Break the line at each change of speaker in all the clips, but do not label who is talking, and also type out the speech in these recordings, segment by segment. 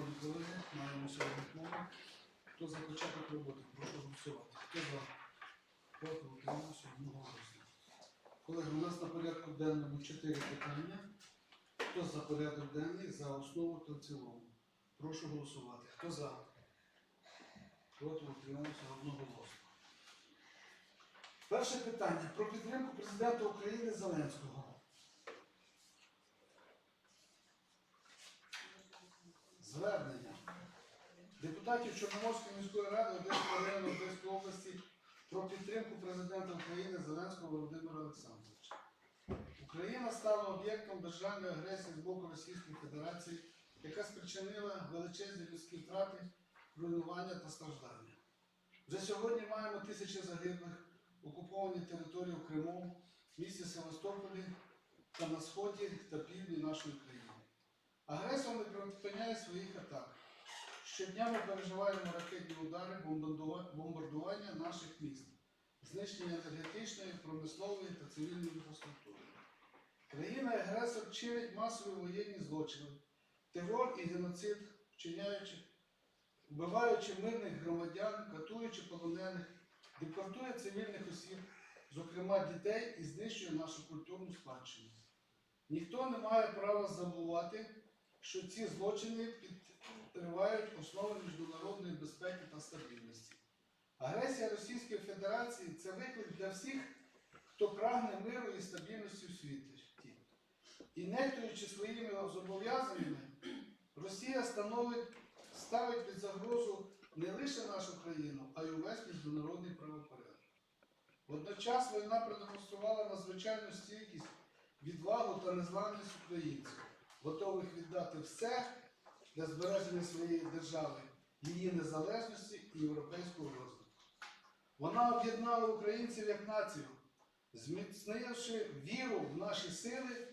колеги, маємо сьогодні кворум. Хто за початок роботи, прошу голосувати. Хто за? Проти утримався одноголосно. Колеги, у нас на порядку денному чотири питання. Хто за порядок денний, за основу та в цілому? Прошу голосувати. Хто за? Проти утримався одноголосно. Перше питання про підтримку президента України Зеленського. Звернення депутатів Чорноморської міської ради Одеського району Одеської області про підтримку президента України Зеленського Володимира Олександровича. Україна стала об'єктом державної агресії з боку Російської Федерації, яка спричинила величезні людські втрати, руйнування та страждання. Вже сьогодні маємо тисячі загиблих, окуповані території в Криму, місті Севастополі та на сході та півдні нашої країни. Агресор не припиняє своїх атак. Щодня ми переживаємо ракетні удари, бомбардування наших міст, знищення енергетичної, промислової та цивільної інфраструктури. Країна-агресор чинить масові воєнні злочини, терор і геноцид, вчиняючи, вбиваючи мирних громадян, катуючи полонених, депортує цивільних осіб, зокрема дітей, і знищує нашу культурну спадщину. Ніхто не має права забувати, що ці злочини підривають основи міжнародної безпеки та стабільності. Агресія Російської Федерації це виклик для всіх, хто прагне миру і стабільності у світі. І нехтуючи своїми зобов'язаннями, Росія становить, ставить під загрозу не лише нашу країну, а й увесь міжнародний правопорядок. Водночас війна продемонструвала надзвичайну стійкість, відвагу та незламність українців, готових віддати все для збереження своєї держави, її незалежності і європейського розвитку. Вона об'єднала українців як націю, зміцнивши віру в наші сили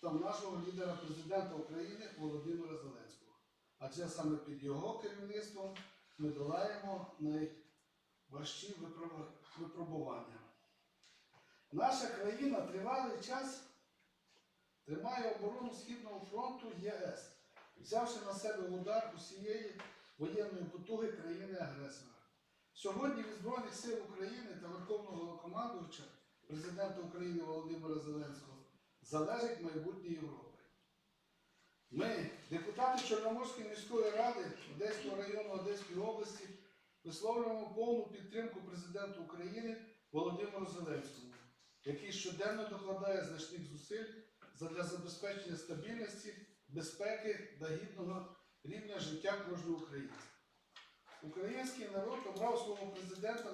та в нашого лідера президента України Володимира Зеленського. Адже саме під його керівництвом ми долаємо найважчі випробування. Наша країна тривалий час тримає оборону Східного фронту ЄС, взявши на себе удар усієї воєнної потуги країни-агресора. Сьогодні від Збройних сил України та Верховного Головнокомандувача президента України Володимира Зеленського залежить майбутнє Європи. Ми, депутати Чорноморської міської ради Одеського району Одеської області, висловлюємо повну підтримку президенту України Володимиру Зеленському, який щоденно докладає значних зусиль задля забезпечення стабільності, безпеки та гідного рівня життя кожного українця. Український народ обрав свого президента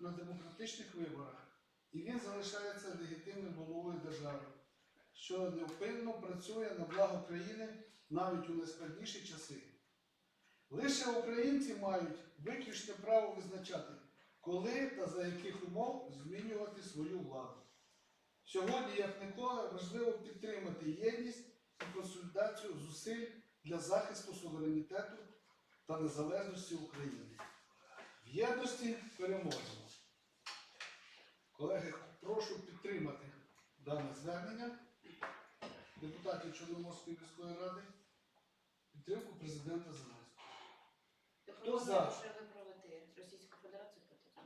на демократичних виборах, і він залишається легітимним головою держави, що невпинно працює на благо країни навіть у найскладніші часи. Лише українці мають виключне право визначати, коли та за яких умов змінювати свою владу. Сьогодні, як ніколи, важливо підтримати єдність і консолідацію зусиль для захисту суверенітету та незалежності України. В єдності переможемо. Колеги, прошу підтримати дане звернення депутатів Чорноморської міської ради, підтримку президента Зеленського. Хто за?
Російську Федерацію проти цього?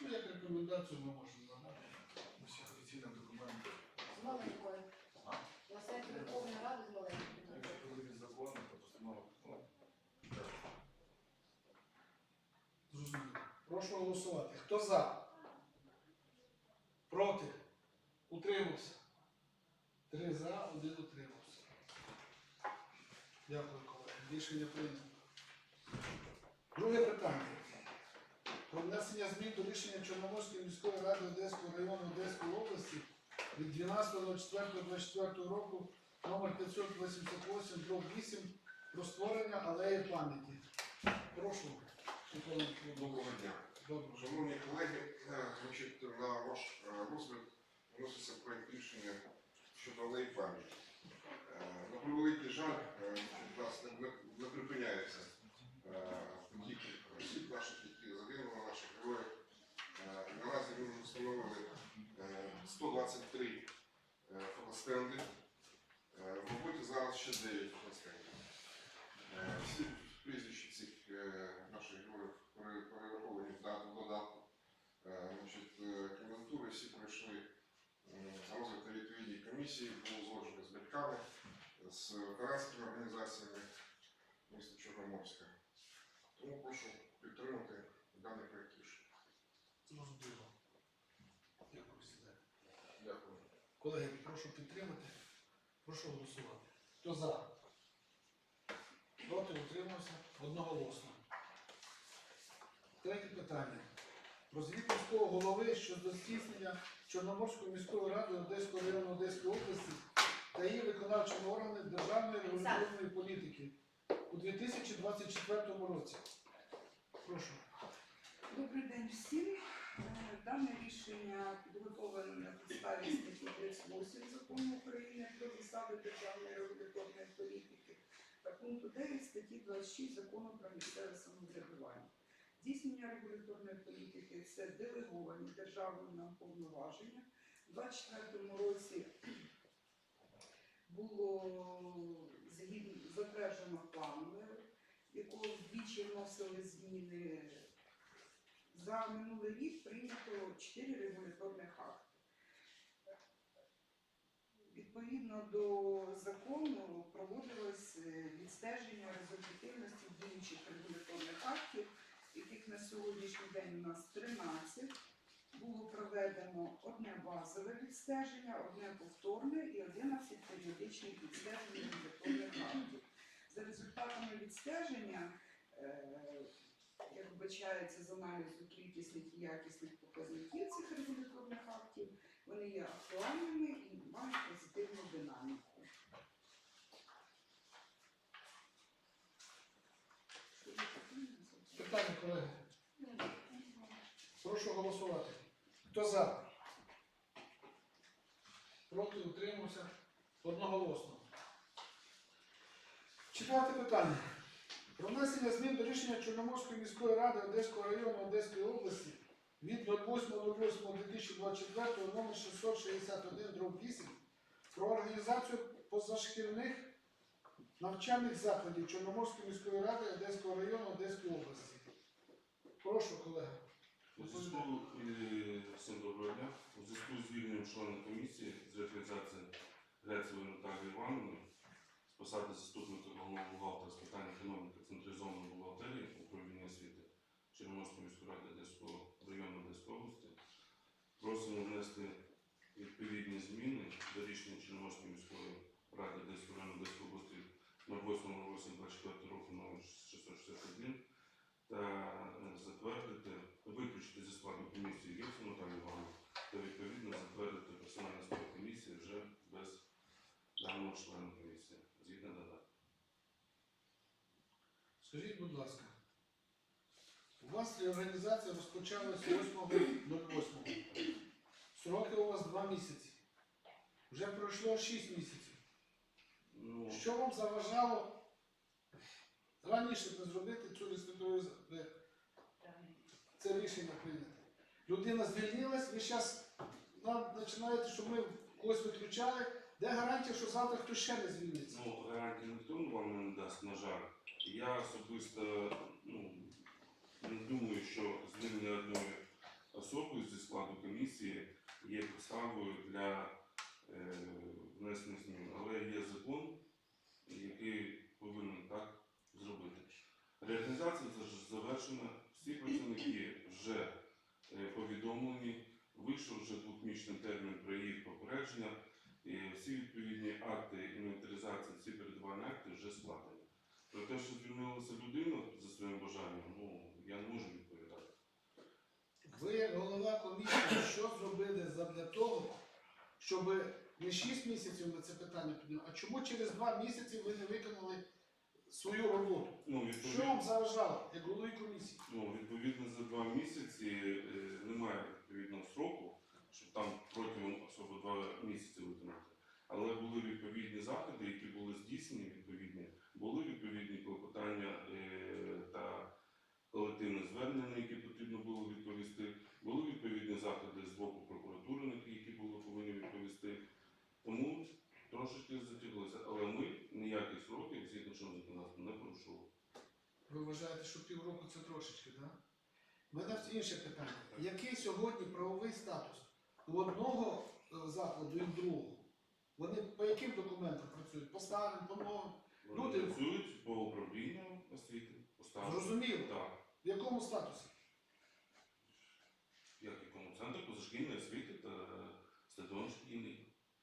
Ну, як рекомендацію ми можемо надати.
У всіх офіційних документах.
З маленькою. На сайті Верховної Ради з маленькою.
Якщо будуть закони, то постанова. Ну, так.
Зрозуміло. Прошу голосувати. Хто за? Проти? Утримався? Три за, один утримався. Дякую, колеги. Рішення прийнято. Друге питання. Про внесення змін до рішення Чорноморської міської ради Одеського району Одеської області від 12.04.24 року номер 588 дроб 8 про створення алеї пам'яті. Прошу.
Доброго дня. Шановні колеги, е, значить, на ваш е, розгляд вноситься проект рішення щодо алеї пам'яті. Е, На превеликий жаль, не, не, припиняється потік осіб наших, які загинули, наших героїв. Наразі ми вже встановили е, 123 е, фотостенди. В роботі зараз ще 9 фотостендів. З ветеранськими організаціями міста Чорноморська. Тому прошу підтримати даний проект рішення.
Зрозуміло. Дякую, сідайте.
Дякую.
Колеги, прошу підтримати. Прошу голосувати. Хто за? Проти утримався одноголосно. Третє питання. Про міського голови щодо здійснення Чорноморської міської ради Одеського району Одеської області та її виконавчими органами державної регуляторної політики у 2024 році. Прошу.
Добрий день всім. Е, Дане рішення підготовлено на підставі статті 38 закону України про засади державної регуляторної політики та пункту 9 статті 26 закону про місцеве самоврядування. Здійснення регуляторної політики це делеговані державним нам повноваження. У 2024 році було затверджено план, якого двічі вносили зміни. За минулий рік прийнято 4 регуляторних акти. Відповідно до закону проводилось відстеження результативності діючих регуляторних актів, яких на сьогоднішній день у нас 13. Було проведено одне базове відстеження, одне повторне і 11 періодичних відстежень регуляторних актів. За результатами відстеження е, як вбачається з аналізу кількісних і якісних показників цих регуляторних актів, вони є актуальними і мають позитивну динаміку. Що є питання?
Питання, колеги. Прошу голосувати. Хто за? Проти утримався одноголосно. Четверте питання. Про внесення змін до рішення Чорноморської міської ради Одеського району Одеської області від 08.08.2024 номер 661 8 про організацію позашкільних навчальних закладів Чорноморської міської ради Одеського району Одеської області. Прошу, колеги.
У зв'язку е, всім доброго дня. У зв'язку з звільненням члена комісії з реалізації Грецевої Наталії Івановни з посади заступника головного бухгалтера з питань економіки централізованої бухгалтерії управління освіти Чорноморської міської ради Одеського району Одеської області просимо внести відповідні зміни до рішення Чорноморської міської ради Одеського району Одеської області на 8.08.24 року 661 та е, затвердити, виключити зі складу комісії Гірсу Наталію Івановну та відповідно затвердити персональний склад комісії вже без даного члена комісії, згідно додатку.
Скажіть, будь ласка, у вас реорганізація розпочалася 8.08. Сроки у вас 2 місяці. Вже пройшло 6 місяців.
Ну,
Що вам заважало раніше не зробити цю реструктуризацію? Це рішення прийняти. Людина звільнилась, ви зараз починаєте, що ми когось виключали. Де гарантія, що завтра хтось ще не звільниться?
ну, гарантії ніхто вам не дасть, на жаль. Я особисто ну, не думаю, що звільнення одної особи зі складу комісії є підставою для е, внесення змін. Але є закон, який повинен так зробити. Реорганізація за- завершена, всі працівники вже е, повідомлені, вийшов вже двохмісячний термін про їх попередження, і всі відповідні акти інвентаризації, всі передбані акти вже складені. Про те, що звільнилася людина за своїм бажанням, ну я не можу відповідати.
Ви, як голова комісії, що зробили для того, щоб не 6 місяців ми це питання підняли, а чому через 2 місяці ви не виконали свою роботу?
Ну,
Що вам заважало, як голові комісії?
ну, відповідно за два місяці е, немає відповідного сроку, щоб там протягом особо два місяці виконати. Але були відповідні заходи, які були здійснені відповідні, були відповідні клопотання е, та колективне звернення, на які потрібно було відповісти. Були відповідні заходи з боку прокуратури, на які були повинні відповісти. Тому трошечки затяглося. Але ми ніяких сроків згідно чинного законодавства не порушували.
Ви вважаєте, що півроку це трошечки, так? У мене інше питання. Який сьогодні правовий статус у одного е, закладу і в другого? Вони по яким документам працюють? По старим, по новим? Люди-
працюють по управлінню освіти, по.
Зрозуміло.
Так.
В якому статусі?
Як якому центр позашкільної освіти та стадіон шкільний.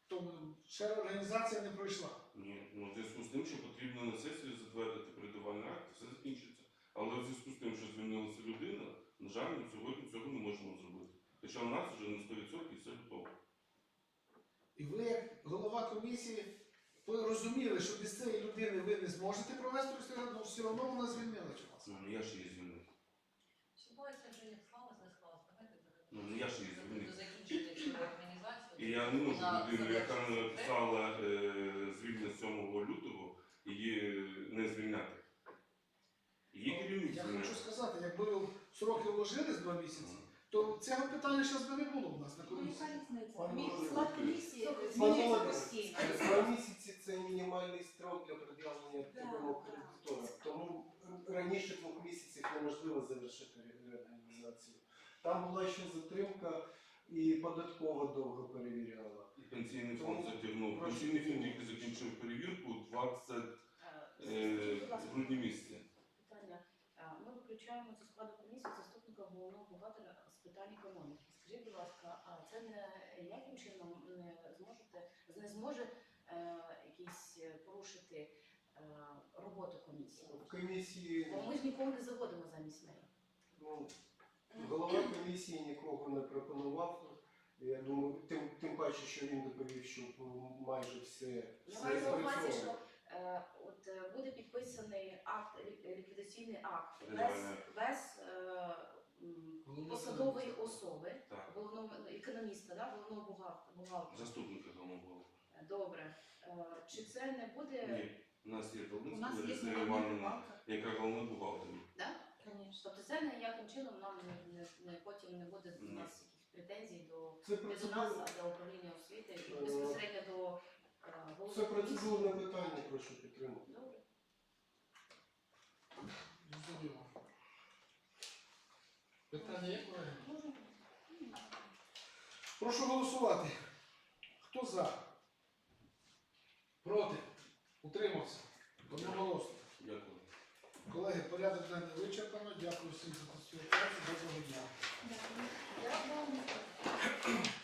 То ще організація не пройшла.
Ні, ну в зв'язку з тим, що потрібно на сесію затвердити передавальний акт, все закінчиться. Але в зв'язку з тим, що звільнилася людина, на жаль, ми сьогодні цього не можемо зробити. Хоча у нас вже на 100% все готово.
І ви, як голова комісії, ви розуміли, що без цієї людини ви не зможете провести розслідування, але все одно вона звільнила чи вас.
Ну, не я ж її звільнив.
Ситуація вже як склалась, не склалась. Давайте
Ну, не я ж її звільнив.
закінчити організацію.
І я не можу
Вона
людину, яка
завершиться.
написала е, звільнення 7 лютого, її не звільняти. Її керівник
Я хочу сказати, якби ви сроки вложили з два місяці, то цього питання зараз би не було в нас на
Ну,
комісії.
Два місяці це мінімальний строк для пред'явлення вимог кредитора. Тому раніше двох місяців неможливо завершити ре- реорганізацію. Там була ще затримка і податкова довго перевіряла.
І пенсійний фонд затягнув. Пенсійний фонд тільки закінчив перевірку 20
Е,
грудні місяці.
Ми виключаємо зі складу комісії заступника головного бухгалтера питань економіки. Скажіть, будь ласка, а це не яким чином не зможете не зможе е, якісь е, порушити е, роботу комісії?
В комісії
Бо ми ж нікого не заводимо замість неї.
ну, голова комісії нікого не пропонував. Я думаю, тим, тим паче, що він доповів, що ну, майже все,
Я
все
маю на увазі,
спрацьовано.
що е, от е, буде підписаний акт лі- ліквідаційний акт без, без е, посадової особи,
Так.
головного економіста, да, головного бухгалтера. бухгалтера.
Заступника головного.
Добре. Е, Чи це не буде?
Ні. У нас є
У нас є
Лариса Івановна,
бухгалтер.
яка головна бухгалтер.
Да?
Конечно.
Тобто це ніяким чином нам не, не, не потім не буде у
Ні.
нас якихось претензій до
Це
не до нас, а до управління освіти і
Е,
безпосередньо до е, голови
це
комісії.
процедурне питання, прошу підтримати.
Добре.
Зрозуміло. Питання є? Прошу голосувати. Хто за? Проти? Утримався? Одноголосно.
Дякую.
Колеги, порядок денний вичерпано. Дякую всім за цю працю. Доброго дня. Дякую.